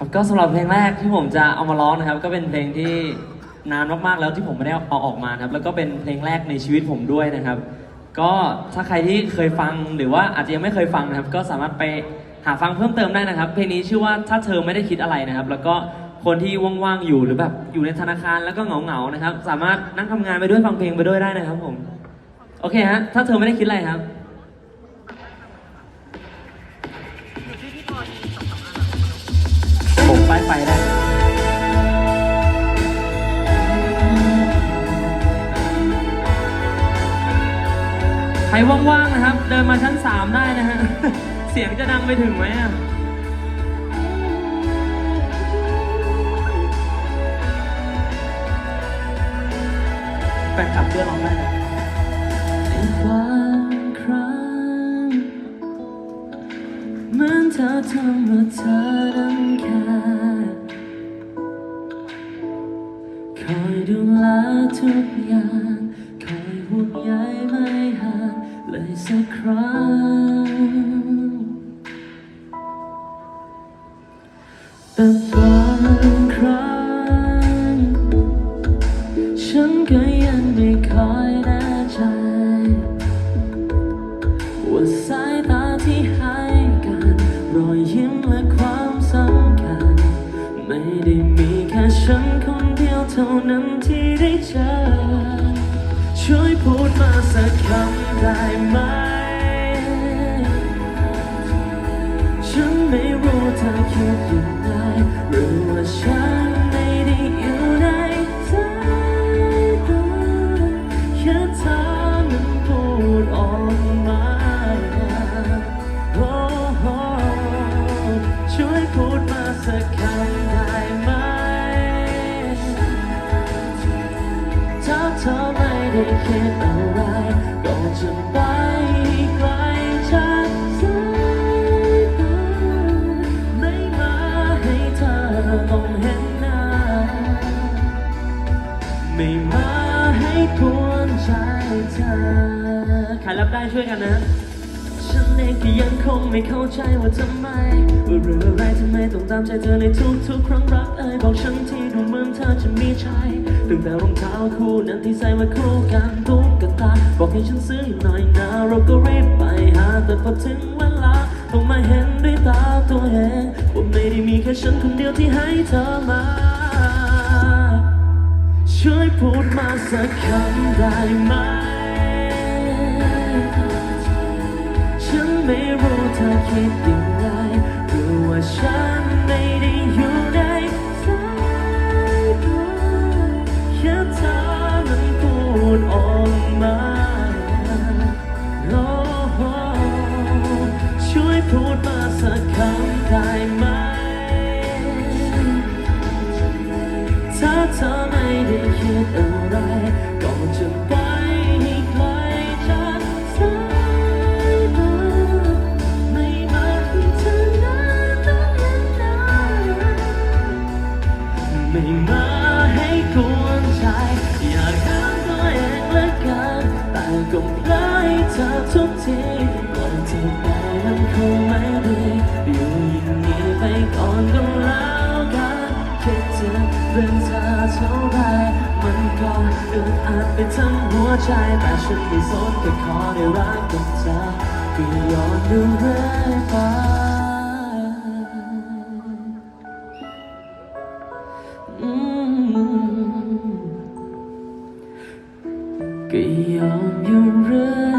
ครับก็สำหรับเพลงแรกที่ผมจะเอามาร้องนะครับ ก็เป็นเพลงที่นานมากๆแล้วที่ผมไม่ได้เอาออกมานะครับ แล้วก็เป็นเพลงแรกในชีวิตผมด้วยนะครับ ก็ถ้าใครที่เคยฟังหรือว่าอาจจะยังไม่เคยฟังนะครับ ก็สามารถไปหาฟังเพิ่มเติมได้นะครับ เพลงนี้ชื่อว่าถ้าเธอไม่ได้คิดอะไรนะครับ แล้วก็คนที่ว่างๆอยู่หรือแบบอยู่ในธนาคารแล้วก็เหงาๆนะครับ สามารถนั่งทำงานไปด้วยฟังเพลงไปด้วยได้นะครับผมโอเคฮะถ้าเธอไม่ได้คิดอะไรครับ ว่างๆนะครับ เดินมาชั้น3ได้นะฮะ เสียงจะดังไปถึงไหมอะแฟนคลับเพื่อนร้องได้ในบางครั้งเหมือนเธอทำว่าเธอนั้นแค่คอยดูแลทุกอย่าง คอยห่วงใยไม่ห่าง เลยสักครั้งแต่บางครั้ง ฉันก็ยังไม่ค่อยแน่ใจว่าสายตาที่ให้กันรอยยิ้มและความสำคัญ ไม่ได้มีแค่ฉันคนเดียวเท่านั้นที่ได้เจอ ช่วยพูดมาสักคำได้ไหม ฉันไม่รู้เธอคิดยังไงหรือว่าฉันไม่ได้อยู่ในสายตาแค่เธอมันพูดออกมาโอ้โหช่วยพูดมาสักคำ ไม่ได้คิดอะไรก็จะไปไกลจากสายตาไม่มาให้เธอต้องเห็นหน้า ไม่มาให้กวนใจเธอใครรับได้ช่วยกันนะฉันเองก็ยังคงไม่เข้าใจว่าทำไมว่าเรื่องอะไรทำไมต้องตามใจเธอในทุกๆครั้งรักเอ่ยบอกฉันที่ ดูเหมือนเธอจะมีใจตั้งแต่รองเท้าคู่นั้นที่ใส่มาคู่กันตุ๊กตาบอกให้ฉันซื้อหน่อยนะเราก็รีบไปหาแต่พอถึงเวลาต้องมาเห็นด้วยตาตัวเองว่าไม่ได้มีแค่ฉันคนเดียวที่ให้เธอมาช่วยพูดมาสักคำได้ไหม ฉันไม่รู้เธอคิดอย่างไรหรือว่าฉันไม่ได้อยู่ สักคำได้ไหม ถ้าเธอไม่ได้คิดอะไรก็จะไปให้ไกลจากสายตาไม่มาให้เธอนั้นต้องเห็นหน้าไม่มาให้กวนใจ อยากห้ามตัวเองเหละกันแต่ก็พลาดให้เธอทุกทีปล่อยเธอไปมันคงไม่ ก่อนก็แล้วกันคิดถึงเรื่องเธอเท่าไรมันก็อึดอัดไปทั้งหัวใจแต่ฉันไม่สนแค่ขอได้รักกับเธอก็ยอมดูเรื่อยไปอืมก็ยอมอยู่เรื่อย